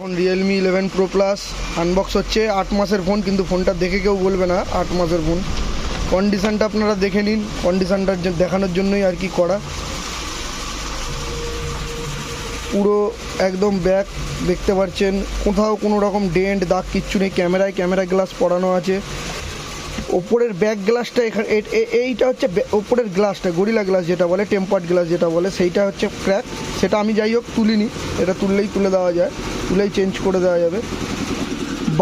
এখন Realme eleven pro plus unbox হচ্ছে, আট মাসের ফোন কিন্তু ফোনটা দেখে কেউ বলবে না, আট মাসের ফোন কন্ডিশানটা আপনারা দেখে নিন কন্ডিশনটা দেখানোর জন্যই আর কি করা। পুরো একদম ব্যাক দেখতে পাচ্ছেন, কোথাও কোনো রকম ডেন্ট দাগ কিচ্ছু নেই ক্যামেরায় ক্যামেরা গ্লাস পড়ানো আছে। ওপরের ব্যাক গ্লাসটা এখানে এইটা হচ্ছে ওপরের গ্লাসটা গরিলা গ্লাস যেটা বলে টেম্পার্ড গ্লাস যেটা বলে, সেইটা হচ্ছে ক্র্যাক সেটা আমি যাই হোক তুলিনি, এটা তুললেই তুলে দেওয়া যায়। তুলেই চেঞ্জ করে দেওয়া যাবে।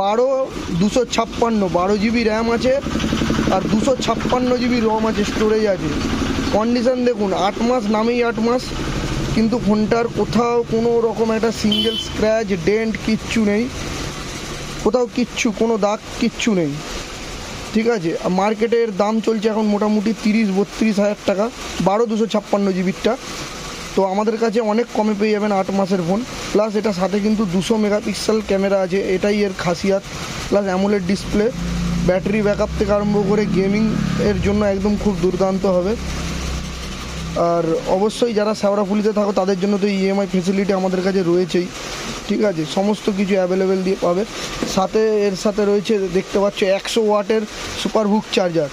বারো, দুশো ছাপ্পান্ন, বারো জিবি র্যাম আছে আর দুশো ছাপ্পান্ন জিবি রম আছে স্টোরেজ আছে। কন্ডিশন দেখুন, আট মাস নামেই আট মাস, কিন্তু ফোনটার কোথাও কোনো রকম একটা সিঙ্গেল স্ক্র্যাচ ডেন্ট কিচ্ছু নেই। কোথাও কিচ্ছু, কোনো দাগ কিচ্ছু নেই। ঠিক আছে? মার্কেটের দাম চলছে এখন মোটামুটি তিরিশ, বত্রিশ হাজার টাকা। বারো, দুশো ছাপ্পান্ন জিবিরটা তো আমাদের কাছে অনেক কমে পেয়ে যাবেন আট মাসের ফোন প্লাস এটা সাথে কিন্তু দুশো মেগাপিক্সেল ক্যামেরা আছে, এটাই এর খাসিয়াত। Plus AMOLED display battery backup থেকে আরম্ভ করে গেমিং এর জন্য একদম খুব দুর্দান্ত হবে। আর অবশ্যই যারা শ্যাওড়াফুলিতে থাকো, তাদের জন্য তো ইএমআই ফেসিলিটি আমাদের কাছে রয়েছেই। ঠিক আছে? সমস্ত কিছু অ্যাভেলেবেল দিয়ে পাবে। সাথে এর সাথে রয়েছে, দেখতে পাচ্ছ, একশো ওয়াটের সুপার হুক চার্জার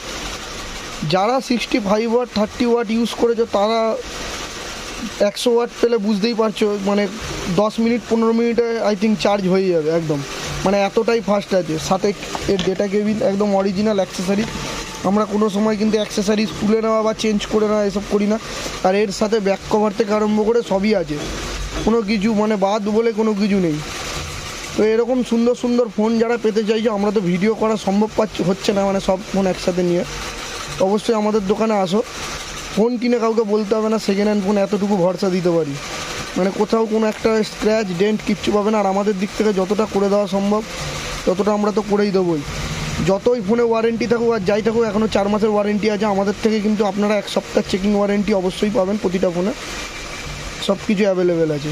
যারা sixty five watt thirty watt use করেছ, তারা একশো ওয়াট পেলে বুঝতেই পারছ মানে দশ মিনিট, পনেরো মিনিটে আই থিঙ্ক চার্জ হয়ে যাবে একদম। মানে এতটাই ফাস্ট আছে। সাথে এর ডেটা কেবিল একদম অরিজিনাল অ্যাক্সেসারি আমরা কোনো সময় কিন্তু অ্যাক্সেসারিজ তুলে নেওয়া বা চেঞ্জ করে নেওয়া এসব করি না। আর এর সাথে ব্যাক কভার থেকে আরম্ভ করে সবই আছে। কোনো কিছু মানে বাদ বলে কোনো কিছু নেই। তো এরকম সুন্দর সুন্দর ফোন যারা পেতে চাইছে, আমরা তো ভিডিও করা সম্ভব পাচ্ছি, হচ্ছে না মানে সব ফোন একসাথে নিয়ে। অবশ্যই আমাদের দোকানে আসো। ফোন কিনে কাউকে বলতে হবে না সেকেন্ড হ্যান্ড ফোন এতটুকু ভরসা দিতে পারি। মানে কোথাও কোনো একটা স্ক্র্যাচ ডেন্ট কিচ্ছু পাবে না, আর আমাদের দিক থেকে যতটা করে দেওয়া সম্ভব, ততটা আমরা তো করেই দেবোই। যতই ফোনে ওয়ারেন্টি থাকুক আর যাই থাকুক এখনও চার মাসের ওয়ারেন্টি আছে, আমাদের থেকে কিন্তু আপনারা এক সপ্তাহ চেকিং ওয়ারেন্টি অবশ্যই পাবেন প্রতিটা ফোনে সব কিছু অ্যাভেলেবেল আছে।